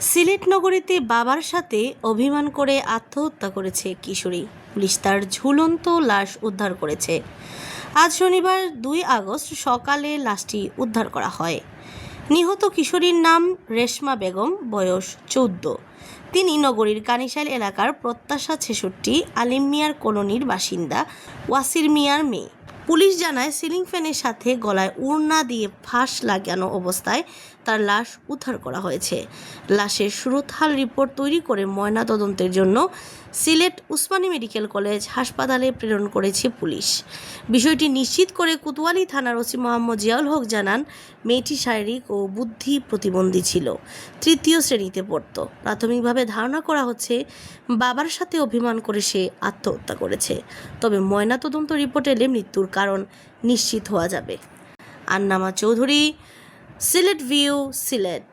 সিলেট নগরীতে বাবার সাথে অভিমান করে আত্মহত্যা করেছে কিশোরী। পুলিশ তার ঝুলন্ত লাশ উদ্ধার করেছে। আজ শনিবার দুই আগস্ট সকালে লাশটি উদ্ধার করা হয়। নিহত কিশোরীর নাম রেশমা বেগম, বয়স চৌদ্দ। তিনি নগরীর কানিশাল এলাকার প্রত্যাশা ছেষট্টি, আলিম মিয়ার কলোনির বাসিন্দা ওয়াসির মিয়ার মেয়ে। পুলিশ জানায়, সিলিং ফ্যানের সাথে গলায় উড়না দিয়ে ফাঁস লাগানো অবস্থায় তার লাশ উদ্ধার করা হয়েছে। লাশের সুরতহাল রিপোর্ট তৈরি করে ময়না তদন্তের জন্য সিলেট উসমানী মেডিকেল কলেজ হাসপাতালে প্রেরণ করেছে পুলিশ। বিষয়টি নিশ্চিত করে কোতোয়ালি থানার ওসি মোহাম্মদ জিয়াউল হক জানান, মেয়েটি শারীরিক ও বুদ্ধি প্রতিবন্ধী ছিল, তৃতীয় শ্রেণীতে পড়তো। প্রাথমিকভাবে ধারণা করা হচ্ছে, বাবার সাথে অভিমান করে সে আত্মহত্যা করেছে। তবে ময়নাতদন্ত রিপোর্ট এলে মৃত্যুর কারণ নিশ্চিত হওয়া যাবে। আন্নামা চৌধুরী সিলেট ভিউ সিলেট।